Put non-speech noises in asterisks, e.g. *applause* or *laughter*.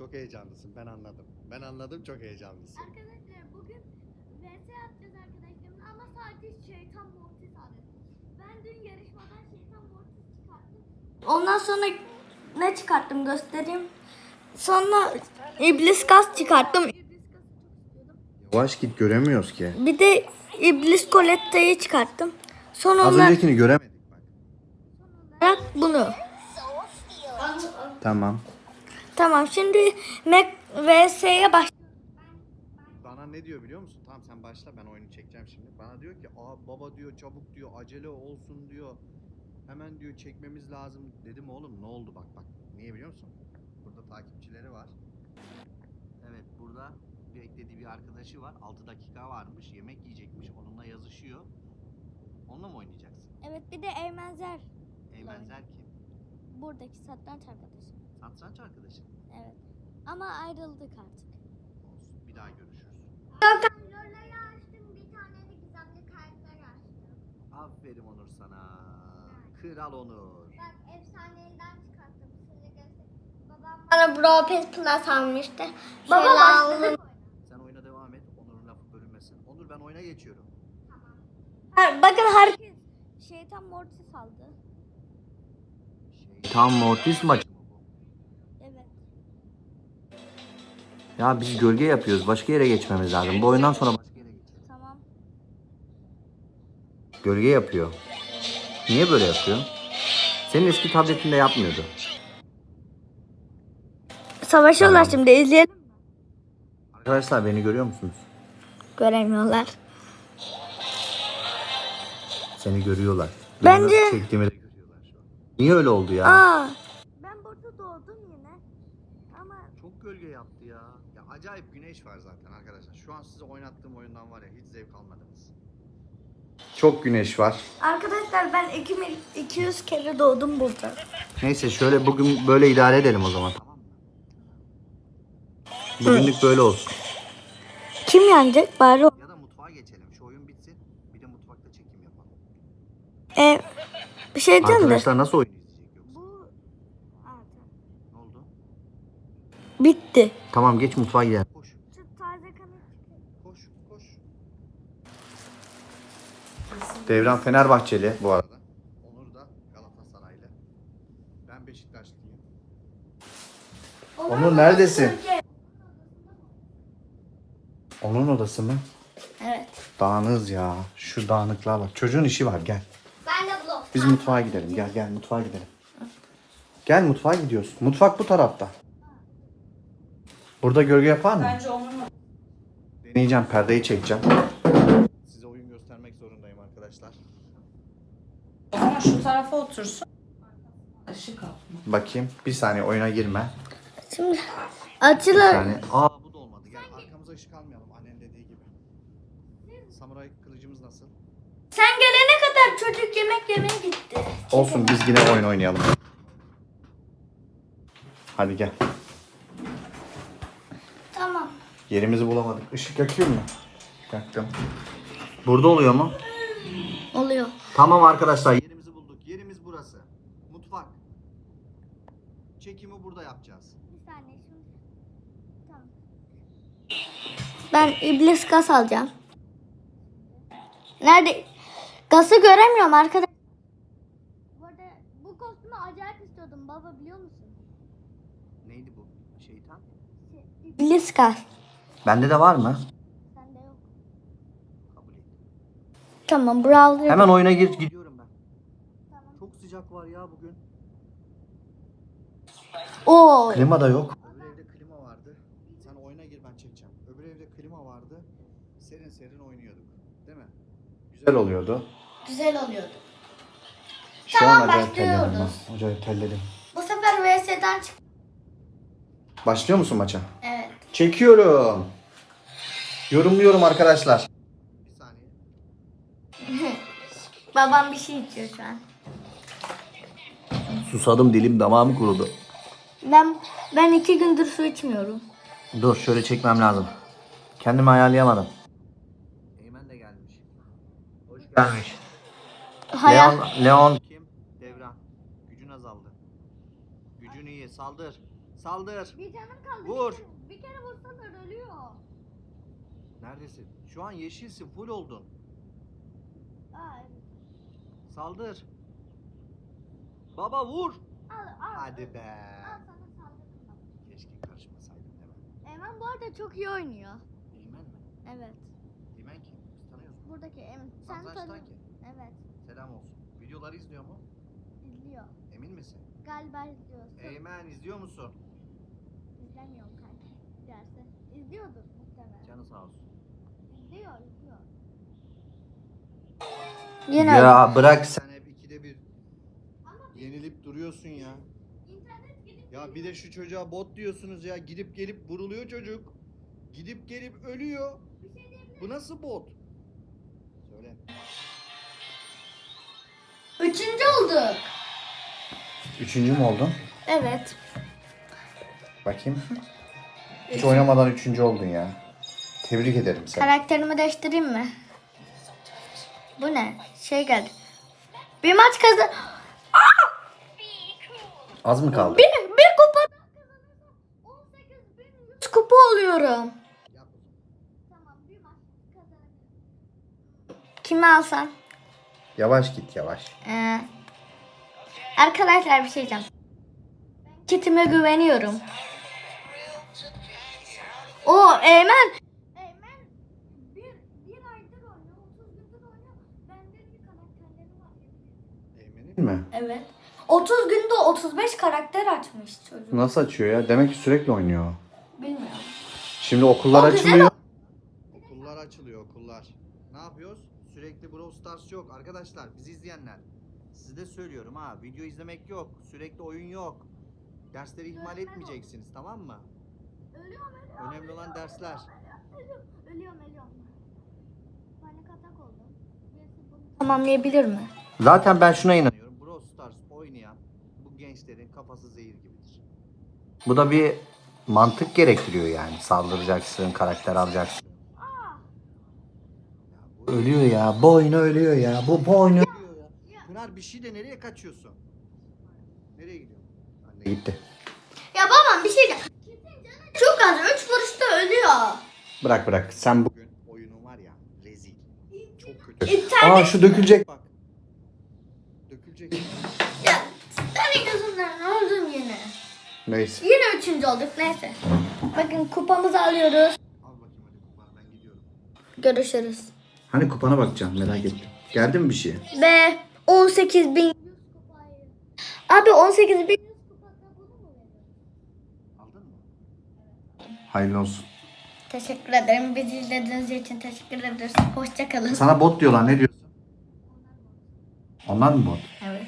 Çok heyecanlısın. Ben anladım. Ben anladım çok heyecanlısın. Arkadaşlar bugün VS yapacağız arkadaşlarımla ama sadece şeytan mortis aldık. Ben dün yarışmadan şeytan mortis çıkarttım. Ondan sonra ne çıkarttım göstereyim. Sonra iblis gaz çıkarttım. İblis gazı çok istiyordum. Yavaş git göremiyoruz ki. Bir de iblis kolettayı çıkarttım. Son Az olarak, öncekini göremedik bak. olarak bunu. Tamam. Tamam şimdi Mac VS'ye baş. Bana ne diyor biliyor musun? Tamam sen başla ben oyunu çekeceğim şimdi. Bana diyor ki aa baba diyor çabuk diyor acele olsun diyor. Hemen diyor çekmemiz lazım. Dedim oğlum ne oldu bak bak. Niye biliyor musun? Burada takipçileri var. Evet burada beklediği bir arkadaşı var. 6 dakika varmış. Yemek yiyecekmiş. Onunla yazışıyor. Onunla mı oynayacaksın? Evet bir de Eymenzer Eymenzer kim? buradaki satranç arkadaşı. Satranç arkadaşın. Evet. Ama ayrıldık artık. Olsun. Bir daha görüşürüz. Lola'yı açtım bir tane de gizemli açtım. Aferin Onur sana. Kral Onur. Bak efsaneden çıkarttım size göstereyim. Babam bana Brawl Pass Plus almıştı. Baba başladı. Sen oyuna devam et. Onur'un lafı bölünmesin. Onur ben oyuna geçiyorum. Bakın herkes şeytan mortis aldı. Tam Mortis maçı Ya biz gölge yapıyoruz. Başka yere geçmemiz lazım. Bu oyundan sonra başka yere geçelim. Tamam. Gölge yapıyor. Niye böyle yapıyor? Senin eski tabletinde yapmıyordu. Savaşıyorlar Tamam. şimdi izleyelim. Arkadaşlar beni görüyor musunuz? Göremiyorlar. Seni görüyorlar. Bence- çektiğimi de görüyorlar şu an. Niye öyle oldu ya? Aa. Ben burada doğdum yine. Ama Çok gölge yaptı ya. Acayip güneş var zaten arkadaşlar. Şu an size oynattığım oyundan var ya hiç zevk almadınız. Çok güneş var. arkadaşlar ben 200 kere doğdum burada. Neyse şöyle bugün böyle idare edelim o zaman. Tamam mı? Bugünlük böyle olsun. Kim yenecek bari? o- Ya da mutfağa geçelim. Şu oyun bitsin. Bir de mutfakta çekim yapalım. E, bir şey diyeyim de. Arkadaşlar nasıl oyun izleyecek yoksa? Bu Ne oldu? Bitti. Tamam geç mutfağa gidelim. Koş. Şu taze kanı Koş. Koş. Devran Fenerbahçeli bu arada. Onur da Galatasaraylı. Ben Beşiktaşlıyım. Onur neredesin? Onun odası mı? Evet. Dağınız ya. Şu dağınıklığa bak. Çocuğun işi var gel. Ben de blok. Biz mutfağa gidelim. Gel gel mutfağa gidelim. Gel mutfağa gidiyoruz. Mutfak bu tarafta. Burada gölge yapar mı? Bence onun Deneyeceğim. Perdeyi çekeceğim. Size oyun göstermek zorundayım arkadaşlar. o zaman şu tarafa otursun. Işık al. Bakayım. Bir saniye oyuna girme. Şimdi açılır. saniye. Aa bu da olmadı. Gel arkamıza ışık almayalım annen dediği gibi. Samuray kılıcımız nasıl? Sen gelene kadar çocuk yemek yemeye gitti. Olsun biz yine oyun oynayalım. Hadi gel. Tamam. Yerimizi bulamadık. Işık yakıyor mu? Yaktım. Burada oluyor mu? Oluyor. Tamam arkadaşlar yerimizi bulduk. Yerimiz burası. Mutfak. Çekimi burada yapacağız. Bir saniye şimdi. Tamam. Ben iblis gaz alacağım. Nerede? Gazı göremiyorum arkadaş. Bu arada bu kostümü acayip istiyordum baba biliyor musun? Neydi bu? Şeytan. İblis gaz. Bende de var mı? Sende yok. Tamam alıyorum. Hemen oyuna gir gidiyorum ben. Tamam. Çok sıcak var ya bugün. Oo. Klima da yok. Öbür evde klima vardı. Sen oyuna gir ben çekeceğim. Öbür evde klima vardı. Serin serin oynuyorduk. Değil mi? Güzel oluyordu. Güzel oluyordu. Şu Tamam, an acayip terledim başlıyoruz. ben. Acayip terledim. Bu sefer VS'den çık. Başlıyor musun maça? Evet. Çekiyorum. Yorumluyorum arkadaşlar. Bir saniye. *laughs* Babam bir şey içiyor şu an. Susadım dilim damağım kurudu. Ben ben iki gündür su içmiyorum. Dur şöyle çekmem lazım. Kendimi ayarlayamadım. Eymen de gelmiş. Hoş gelmiş. Hayal. Leon, Leon kim? Devran. Gücün azaldı. Gücün iyi. Saldır. Saldır. Bir canım kaldı. Vur. Bir kere, vursalar ölüyor. Neredesin? Şu an yeşilsin. Full oldun. Evet. Saldır. Baba vur. Al al. Hadi be. Al sana saldırdım bak. Keşke karışmasaydım hemen. Eymen bu arada çok iyi oynuyor. Eymen mi? Evet. Eymen kim? Biz tanıyoruz? Buradaki Eymen. Sen Satrançtan tanı. Evet. Selam olsun. Videoları izliyor mu? İzliyor. Emin misin? Galiba izliyorsun. Eymen izliyor musun? İzlemiyorum kanka. Derse. İzliyordur muhtemelen. Canı sağ olsun. İzliyor, izliyor. Ya bırak sen hep ikide bir yenilip duruyorsun ya. internet gidip Ya bir de şu çocuğa bot diyorsunuz ya. Gidip gelip vuruluyor çocuk. Gidip gelip ölüyor. bir şey diyebilir Bu nasıl bot? Söyle. Üçüncü olduk. Üçüncü mü oldun? Evet. Bakayım. Hiç oynamadan üçüncü oldun ya. Tebrik ederim seni. Karakterimi değiştireyim mi? Bu ne? Şey geldi. Bir maç kazan... Az mı kaldı? Bir, bir kupa kazanırsam 18.100 kupa oluyorum. Kimi alsam? Yavaş git yavaş. Ee, arkadaşlar bir şey diyeceğim. Kitime güveniyorum. O Eymen. Eymen bir, bir aydır oynuyor, 30 gündür oynuyor. Bende bir karakterleri var. Mi? Evet. 30 günde 35 karakter açmış çocuk. Nasıl açıyor ya? Demek ki sürekli oynuyor. Bilmiyorum. Şimdi okullar O güzel açılıyor. Okullar açılıyor okullar. Ne yapıyoruz? Sürekli Brawl Stars yok. Arkadaşlar bizi izleyenler. Size söylüyorum ha. Video izlemek yok. Sürekli oyun yok. Dersleri ihmal etmeyeceksiniz tamam mı? Ölüyorum, ölüyorum. Önemli olan dersler. Ölüyorum, ölüyorum. ölüyorum. Panik atak oldum. Birisi bunu tamamlayabilir mi? Zaten ben şuna inanıyorum. Brawl Stars oynayan bu gençlerin kafası zehir gibidir. Bu da bir mantık gerektiriyor yani. Saldıracaksın, karakter alacaksın. Aa! Ölüyor ya. Bu oyunu ölüyor ya. Bu, bu oyunu ölüyor ya. Pınar bir şey de nereye kaçıyorsun? Nereye gidiyorsun? Anne gitti. Ya babam bir şey de... Çok az. Üç vuruşta ölüyor. Bırak bırak. Sen bugün oyunun var ya rezil. Çok kötü. İnternet... Aa şu dökülecek bak. Dökülecek. Ya senin gözünden öldüm yine. Neyse. Yine üçüncü olduk neyse. Bakın kupamızı alıyoruz. Al bakayım hadi kupana ben gidiyorum. Görüşürüz. Hani kupana bakacağım merak ettim. Geldi mi bir şey? Ve 18 bin. Abi 18 bin. Aldın mı? Hayırlı olsun. Teşekkür ederim. Bizi izlediğiniz için teşekkür ederiz. Hoşçakalın. Sana bot diyorlar ne diyorsun? Onlar mı bot? Evet.